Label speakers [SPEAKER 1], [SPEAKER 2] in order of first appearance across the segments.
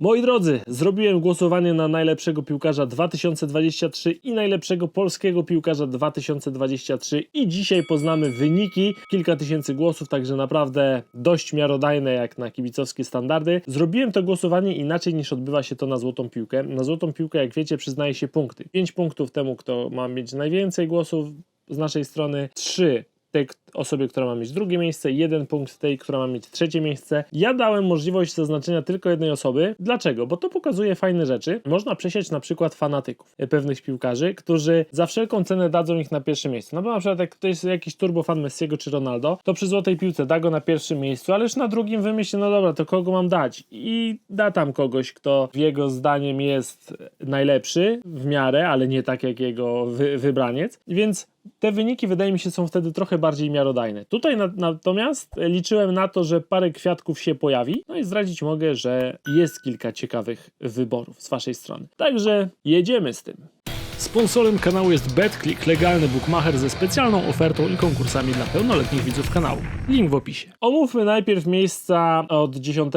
[SPEAKER 1] Moi drodzy, zrobiłem głosowanie na najlepszego piłkarza 2023 i najlepszego polskiego piłkarza 2023 i dzisiaj poznamy wyniki, kilka tysięcy głosów, także naprawdę dość miarodajne jak na kibicowskie standardy. Zrobiłem to głosowanie inaczej niż odbywa się to na złotą piłkę. Na złotą piłkę, jak wiecie, przyznaje się punkty. 5 punktów temu, kto ma mieć najwięcej głosów z naszej strony, 3 tej osobie, która ma mieć drugie miejsce, jeden punkt tej, która ma mieć trzecie miejsce. Ja dałem możliwość zaznaczenia tylko jednej osoby. Dlaczego? Bo to pokazuje fajne rzeczy. Można przesiać na przykład fanatyków e, pewnych piłkarzy, którzy za wszelką cenę dadzą ich na pierwsze miejsce. No bo na przykład jak ktoś jest jakiś turbofan Messiego czy Ronaldo, to przy złotej piłce da go na pierwszym miejscu, ależ na drugim wymyśli, no dobra, to kogo mam dać? I da tam kogoś, kto jego zdaniem jest najlepszy w miarę, ale nie tak jak jego wy wybraniec. Więc te wyniki wydaje mi się są wtedy trochę bardziej miarodajne. Tutaj na, natomiast liczyłem na to, że parę kwiatków się pojawi, no i zdradzić mogę, że jest kilka ciekawych wyborów z waszej strony. Także jedziemy z tym. Sponsorem kanału jest BetClick, legalny bookmacher ze specjalną ofertą i konkursami dla pełnoletnich widzów kanału. Link w opisie. Omówmy najpierw miejsca od 10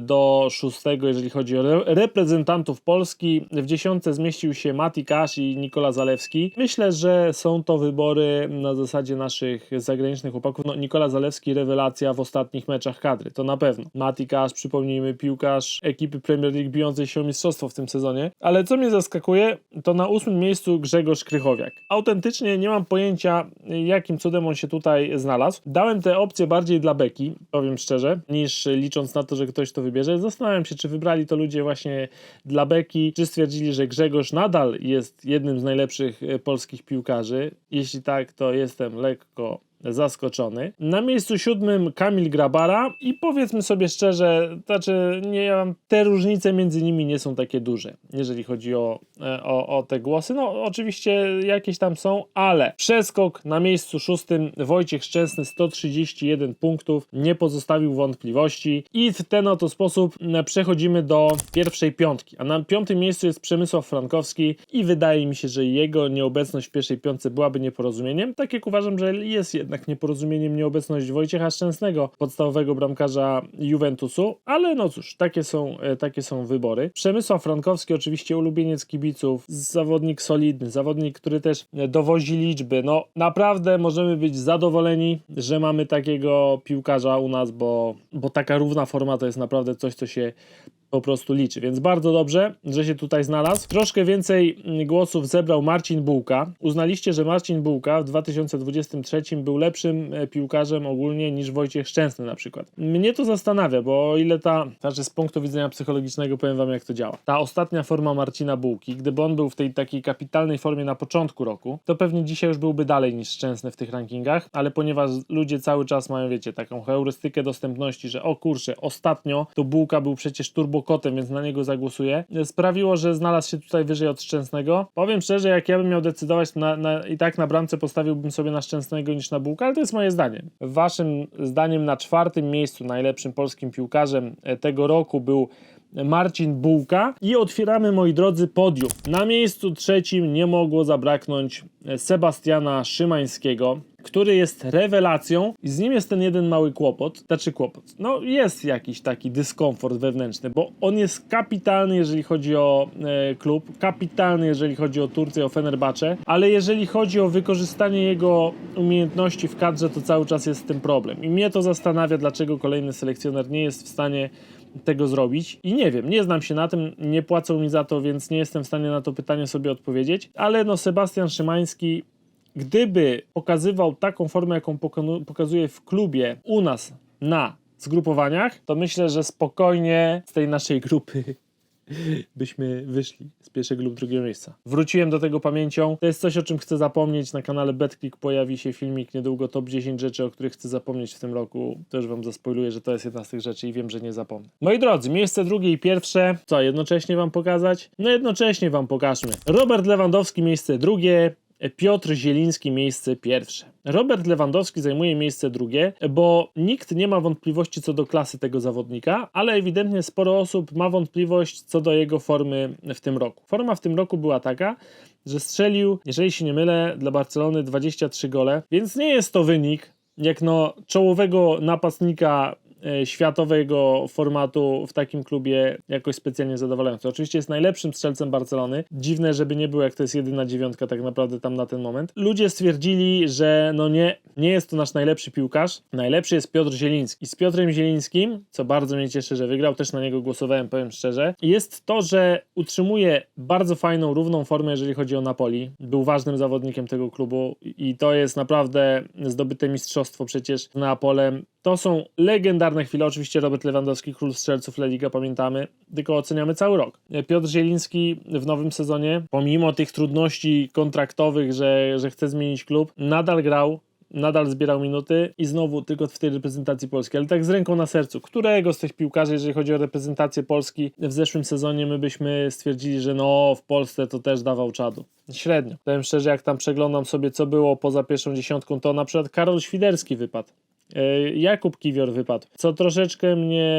[SPEAKER 1] do 6, jeżeli chodzi o re- reprezentantów Polski. W dziesiątce zmieścił się Mati Kasz i Nikola Zalewski. Myślę, że są to wybory na zasadzie naszych zagranicznych chłopaków. No, Nikola Zalewski rewelacja w ostatnich meczach kadry, to na pewno. Mati Kasz, przypomnijmy, piłkarz ekipy Premier League bijącej się o mistrzostwo w tym sezonie. Ale co mnie zaskakuje, to na ósmym miejscu Grzegorz Krychowiak. Autentycznie nie mam pojęcia, jakim cudem on się tutaj znalazł. Dałem te opcje bardziej dla beki, powiem szczerze, niż licząc na to, że ktoś to wybierze. Zastanawiam się, czy wybrali to ludzie właśnie dla beki, czy stwierdzili, że Grzegorz nadal jest jednym z najlepszych e, polskich piłkarzy. Jeśli tak, to jestem lekko zaskoczony. Na miejscu siódmym Kamil Grabara i powiedzmy sobie szczerze, znaczy nie, te różnice między nimi nie są takie duże, jeżeli chodzi o, e, o, o te głosy. No oczywiście jakieś tam są, ale przeskok na miejscu szóstym Wojciech Szczęsny 131 punktów, nie pozostawił wątpliwości i w ten oto sposób m, przechodzimy do pierwszej piątki, a na piątym miejscu jest Przemysław Frankowski i wydaje mi się, że jego nieobecność w pierwszej piątce byłaby nieporozumieniem, tak jak uważam, że jest jednak nieporozumieniem nieobecność Wojciecha Szczęsnego, podstawowego bramkarza Juventusu, ale no cóż, takie są, e, takie są wybory. Przemysław Frankowski, oczywiście ulubieniec kibiców, zawodnik solidny, zawodnik, który też e, dowozi liczby. No naprawdę możemy być zadowoleni, że mamy takiego piłkarza u nas, bo, bo taka równa forma to jest naprawdę coś, co się po prostu liczy. Więc bardzo dobrze, że się tutaj znalazł. Troszkę więcej mm, głosów zebrał Marcin Bułka. Uznaliście, że Marcin Bułka w 2023 był lepszym e, piłkarzem ogólnie niż Wojciech Szczęsny na przykład. Mnie to zastanawia, bo o ile ta, znaczy z punktu widzenia psychologicznego powiem wam jak to działa. Ta ostatnia forma Marcina Bułki, gdyby on był w tej takiej kapitalnej formie na początku roku, to pewnie dzisiaj już byłby dalej niż Szczęsny w tych rankingach, ale ponieważ ludzie cały czas mają, wiecie, taką heurystykę dostępności, że o kurczę, ostatnio to Bułka był przecież turbokotem, więc na niego zagłosuję, sprawiło, że znalazł się tutaj wyżej od Szczęsnego. Powiem szczerze, jak ja bym miał decydować na, na, i tak na bramce postawiłbym sobie na Szczęsnego niż na Bułka, ale to jest moje zdanie. Waszym zdaniem na czwartym miejscu najlepszym polskim piłkarzem e, tego roku był Marcin Bułka i otwieramy, moi drodzy, podium. Na miejscu trzecim nie mogło zabraknąć e, Sebastiana Szymańskiego, który jest rewelacją i z nim jest ten jeden mały kłopot, znaczy kłopot, no jest jakiś taki dyskomfort wewnętrzny, bo on jest kapitalny, jeżeli chodzi o e, klub, kapitalny, jeżeli chodzi o Turcję, o Fenerbahce, ale jeżeli chodzi o wykorzystanie jego umiejętności w kadrze, to cały czas jest z tym problem i mnie to zastanawia, dlaczego kolejny selekcjoner nie jest w stanie tego zrobić. I nie wiem, nie znam się na tym, nie płacą mi za to, więc nie jestem w stanie na to pytanie sobie odpowiedzieć. Ale no, Sebastian Szymański, gdyby pokazywał taką formę, jaką pokazuje w klubie u nas na zgrupowaniach, to myślę, że spokojnie z tej naszej grupy byśmy wyszli z pierwszego lub drugiego miejsca. Wróciłem do tego pamięcią. To jest coś, o czym chcę zapomnieć. Na kanale BetClick pojawi się filmik niedługo top 10 rzeczy, o których chcę zapomnieć w tym roku. Już wam zaspoiluję, że to jest jedna z tych rzeczy i wiem, że nie zapomnę. Moi drodzy, miejsce drugie i pierwsze. Co, jednocześnie wam pokazać? No jednocześnie wam pokażmy. Robert Lewandowski, miejsce drugie. Piotr Zieliński miejsce pierwsze. Robert Lewandowski zajmuje miejsce drugie, bo nikt nie ma wątpliwości co do klasy tego zawodnika, ale ewidentnie sporo osób ma wątpliwość co do jego formy w tym roku. Forma w tym roku była taka, że strzelił, jeżeli się nie mylę, dla Barcelony 23 gole, więc nie jest to wynik jak no czołowego napastnika światowego formatu w takim klubie jakoś specjalnie zadowalający. Oczywiście jest najlepszym strzelcem Barcelony. Dziwne, żeby nie było, jak to jest jedyna dziewiątka tak naprawdę tam na ten moment. Ludzie stwierdzili, że no nie, nie jest to nasz najlepszy piłkarz. Najlepszy jest Piotr Zieliński. I z Piotrem Zielińskim, co bardzo mnie cieszy, że wygrał, też na niego głosowałem, powiem szczerze, jest to, że utrzymuje bardzo fajną, równą formę, jeżeli chodzi o Napoli. Był ważnym zawodnikiem tego klubu i to jest naprawdę zdobyte mistrzostwo przecież z Neapolem. To są legendarne chwile. Oczywiście Robert Lewandowski, król strzelców La Liga, pamiętamy, tylko oceniamy cały rok. Piotr Zieliński w nowym sezonie, pomimo tych trudności kontraktowych, że, że chce zmienić klub, nadal grał, nadal zbierał minuty i znowu tylko w tej reprezentacji polskiej, ale tak z ręką na sercu. Którego z tych piłkarzy, jeżeli chodzi o reprezentację Polski w zeszłym sezonie, my byśmy stwierdzili, że no w Polsce to też dawał czadu. Średnio. Powiem szczerze, jak tam przeglądam sobie, co było poza pierwszą dziesiątką, to na przykład Karol Świderski wypadł. E, Jakub Kiwior wypadł. Co troszeczkę mnie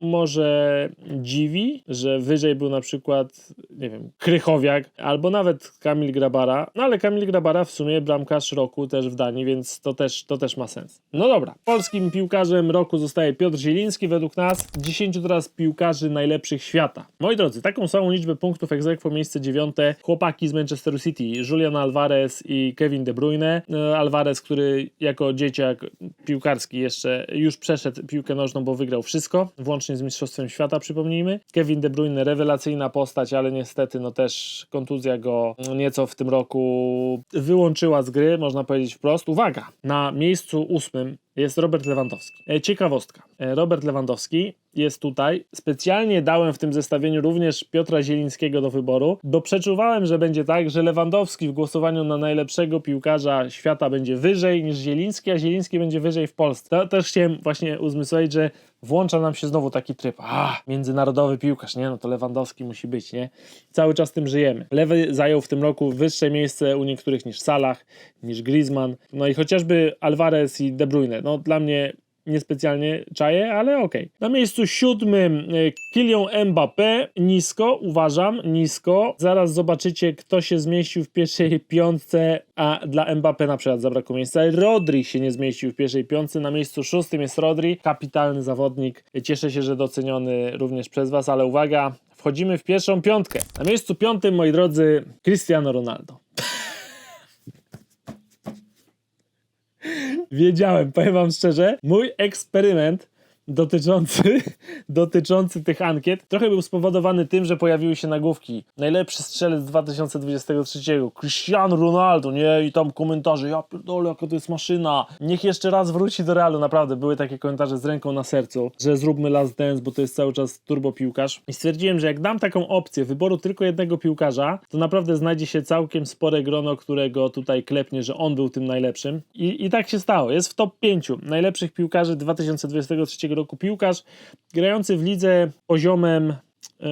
[SPEAKER 1] może dziwi, że wyżej był na przykład, nie wiem, Krychowiak albo nawet Kamil Grabara. No ale Kamil Grabara w sumie bramkarz roku też w Danii, więc to też, to też ma sens. No dobra, polskim piłkarzem roku zostaje Piotr Zieliński według nas. 10 teraz piłkarzy najlepszych świata. Moi drodzy, taką samą liczbę punktów po miejsce dziewiąte chłopaki z Manchesteru City, Julian Alvarez i Kevin De Bruyne. E, Alvarez, który jako dzieciak piłkarski jeszcze już przeszedł piłkę nożną, bo wygrał wszystko, włącznie z Mistrzostwem Świata, przypomnijmy. Kevin De Bruyne, rewelacyjna postać, ale niestety no też kontuzja go nieco w tym roku wyłączyła z gry, można powiedzieć wprost. Uwaga, na miejscu ósmym jest Robert Lewandowski. E, Ciekawostka. E, Robert Lewandowski jest tutaj. Specjalnie dałem w tym zestawieniu również Piotra Zielińskiego do wyboru, bo przeczuwałem, że będzie tak, że Lewandowski w głosowaniu na najlepszego piłkarza świata będzie wyżej niż Zieliński, a Zieliński będzie wyżej w Polsce. To też chciałem właśnie uzmysłowić, że włącza nam się znowu taki tryb. A, międzynarodowy piłkarz, nie? No to Lewandowski musi być, nie? Cały czas tym żyjemy. Lewy zajął w tym roku wyższe miejsce u niektórych niż Salah, niż Griezmann, no i chociażby Alvarez i De Bruyne. No dla mnie niespecjalnie czaję, ale okej. Na miejscu siódmym e, Kylian Mbappé, nisko, uważam, nisko. Zaraz zobaczycie, kto się zmieścił w pierwszej piątce, a dla Mbappé na przykład zabrakło miejsca. Rodri się nie zmieścił w pierwszej piątce, na miejscu szóstym jest Rodri, kapitalny zawodnik. Cieszę się, że doceniony również przez Was, ale uwaga, wchodzimy w pierwszą piątkę. Na miejscu piątym, moi drodzy, Cristiano Ronaldo. Wiedziałem, powiem wam szczerze, mój eksperyment dotyczący, dotyczący tych ankiet trochę był spowodowany tym, że pojawiły się nagłówki. Najlepszy strzelec 2023 Cristiano Ronaldo, nie? I tam komentarze, ja pierdolę, jaka to jest maszyna. Niech jeszcze raz wróci do Realu, naprawdę były takie komentarze z ręką na sercu, że zróbmy Last Dance, bo to jest cały czas turbo piłkarz. I stwierdziłem, że jak dam taką opcję wyboru tylko jednego piłkarza, to naprawdę znajdzie się całkiem spore grono, którego tutaj klepnie, że on był tym najlepszym. I, i tak się stało, jest w top 5 najlepszych piłkarzy 2023 roku piłkarz grający w lidze poziomem e,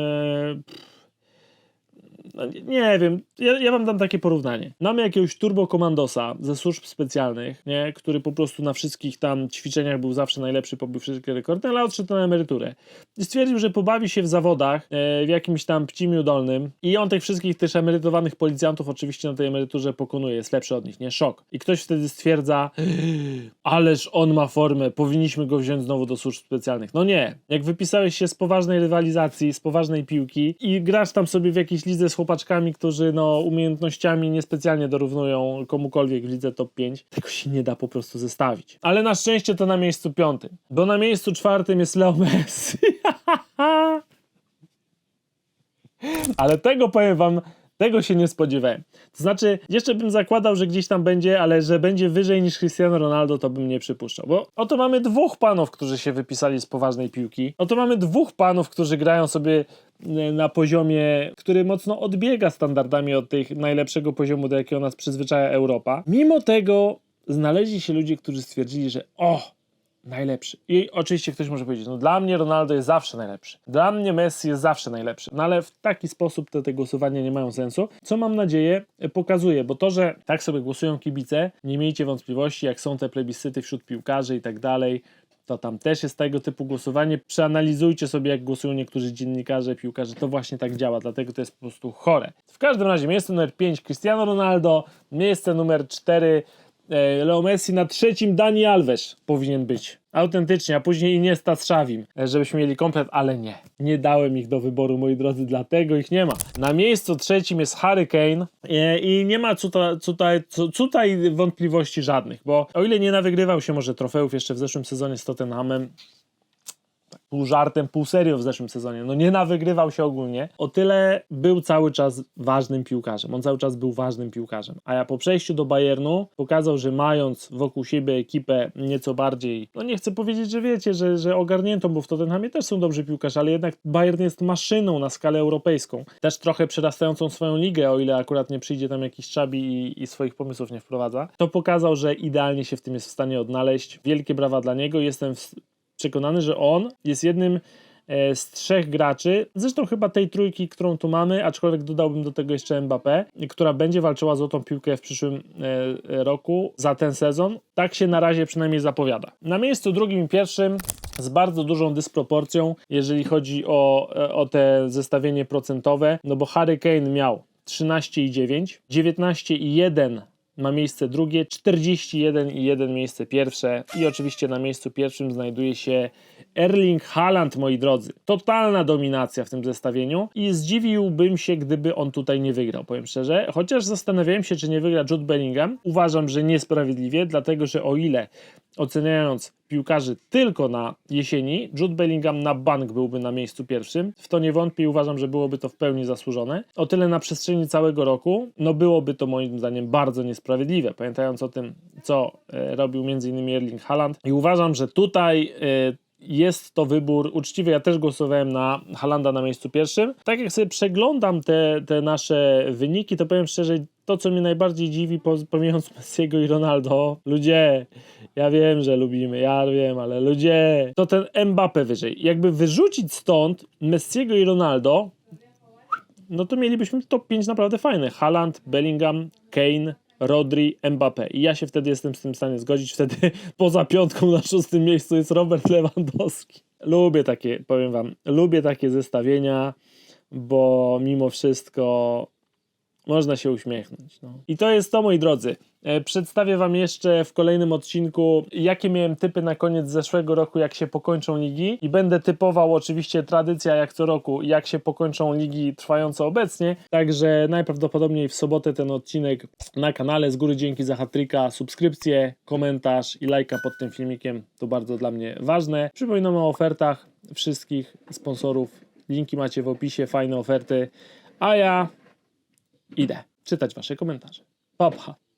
[SPEAKER 1] no, nie, wiem, ja, ja wam dam takie porównanie. Mamy jakiegoś turbo komandosa ze służb specjalnych, nie, który po prostu na wszystkich tam ćwiczeniach był zawsze najlepszy, pobił wszystkie rekordy, ale odszedł na emeryturę. I stwierdził, że pobawi się w zawodach e, w jakimś tam pcimiu dolnym i on tych wszystkich też emerytowanych policjantów oczywiście na tej emeryturze pokonuje, jest lepszy od nich, nie? Szok. I ktoś wtedy stwierdza, ależ on ma formę, powinniśmy go wziąć znowu do służb specjalnych. No nie. Jak wypisałeś się z poważnej rywalizacji, z poważnej piłki i grasz tam sobie w jakiejś lidze z chłopaczkami, którzy no umiejętnościami niespecjalnie dorównują komukolwiek w lidze top 5, tego się nie da po prostu zestawić. Ale na szczęście to na miejscu piątym, bo na miejscu czwartym jest Leo Messi. Ale tego powiem wam, tego się nie spodziewałem. To znaczy, jeszcze bym zakładał, że gdzieś tam będzie, ale że będzie wyżej niż Cristiano Ronaldo, to bym nie przypuszczał. Bo oto mamy dwóch panów, którzy się wypisali z poważnej piłki. Oto mamy dwóch panów, którzy grają sobie na poziomie, który mocno odbiega standardami od tych najlepszego poziomu, do jakiego nas przyzwyczaja Europa. Mimo tego znaleźli się ludzie, którzy stwierdzili, że o, najlepszy. I oczywiście ktoś może powiedzieć, no dla mnie Ronaldo jest zawsze najlepszy. Dla mnie Messi jest zawsze najlepszy. No ale w taki sposób te, te głosowania nie mają sensu, co mam nadzieję e, pokazuje, bo to, że tak sobie głosują kibice, nie miejcie wątpliwości, jak są te plebiscyty wśród piłkarzy i tak dalej, to tam też jest tego typu głosowanie. Przeanalizujcie sobie, jak głosują niektórzy dziennikarze, piłkarze. To właśnie tak działa, dlatego to jest po prostu chore. W każdym razie miejsce numer 5 Cristiano Ronaldo, miejsce numer 4 e, Leo Messi, na trzecim Dani Alves powinien być. Autentycznie, a później Iniesta z Xavim, e, żebyśmy mieli komplet, ale nie. Nie dałem ich do wyboru, moi drodzy, dlatego ich nie ma. Na miejscu trzecim jest Harry Kane e, i nie ma tutaj, tutaj, tutaj wątpliwości żadnych, bo o ile nie nawygrywał się może trofeów jeszcze w zeszłym sezonie z Tottenhamem, pół żartem, pół serio w zeszłym sezonie. No nie nawygrywał się ogólnie. O tyle był cały czas ważnym piłkarzem. On cały czas był ważnym piłkarzem. A ja po przejściu do Bayernu pokazał, że mając wokół siebie ekipę nieco bardziej, no nie chcę powiedzieć, że wiecie, że, że ogarniętą, bo w Tottenhamie też są dobrzy piłkarze, ale jednak Bayern jest maszyną na skalę europejską. Też trochę przerastającą swoją ligę, o ile akurat nie przyjdzie tam jakiś Czabi i, i swoich pomysłów nie wprowadza. To pokazał, że idealnie się w tym jest w stanie odnaleźć. Wielkie brawa dla niego. Jestem w, przekonany, że on jest jednym e, z trzech graczy, zresztą chyba tej trójki, którą tu mamy, aczkolwiek dodałbym do tego jeszcze Mbappé, która będzie walczyła złotą piłkę w przyszłym e, roku za ten sezon. Tak się na razie przynajmniej zapowiada. Na miejscu drugim i pierwszym z bardzo dużą dysproporcją, jeżeli chodzi o, e, o te zestawienie procentowe, no bo Harry Kane miał 13,9, 19,1 ma miejsce drugie, 41 i 1 miejsce pierwsze i oczywiście na miejscu pierwszym znajduje się Erling Haaland, moi drodzy. Totalna dominacja w tym zestawieniu i zdziwiłbym się, gdyby on tutaj nie wygrał, powiem szczerze. Chociaż zastanawiałem się, czy nie wygra Jude Bellingham. Uważam, że niesprawiedliwie, dlatego że o ile oceniając piłkarzy tylko na jesieni, Jude Bellingham na bank byłby na miejscu pierwszym. W to nie wątpię i uważam, że byłoby to w pełni zasłużone. O tyle na przestrzeni całego roku, no byłoby to moim zdaniem bardzo niesprawiedliwe. Pamiętając o tym, co e, robił m.in. Erling Haaland. I uważam, że tutaj e, jest to wybór uczciwy. Ja też głosowałem na Halanda na miejscu pierwszym. Tak jak sobie przeglądam te, te nasze wyniki, to powiem szczerze, to co mnie najbardziej dziwi, po- pomijając Messiego i Ronaldo, ludzie, ja wiem, że lubimy, ja wiem, ale ludzie, to ten Mbappe wyżej. Jakby wyrzucić stąd Messiego i Ronaldo, no to mielibyśmy top 5 naprawdę fajne. Haaland, Bellingham, Kane, Rodri, Mbappé. I ja się wtedy jestem z tym w stanie zgodzić. Wtedy poza piątką na szóstym miejscu jest Robert Lewandowski. Lubię takie, powiem wam, lubię takie zestawienia, bo mimo wszystko można się uśmiechnąć. No. I to jest to, moi drodzy. E, Przedstawię Wam jeszcze w kolejnym odcinku, jakie miałem typy na koniec zeszłego roku, jak się pokończą ligi. I będę typował oczywiście tradycja, jak co roku, jak się pokończą ligi trwające obecnie. Także najprawdopodobniej w sobotę ten odcinek na kanale. Z góry dzięki za hatryka, subskrypcję, komentarz i lajka pod tym filmikiem. To bardzo dla mnie ważne. Przypominam o ofertach wszystkich sponsorów. Linki macie w opisie, fajne oferty. A ja idę czytać Wasze komentarze. Pa, pa.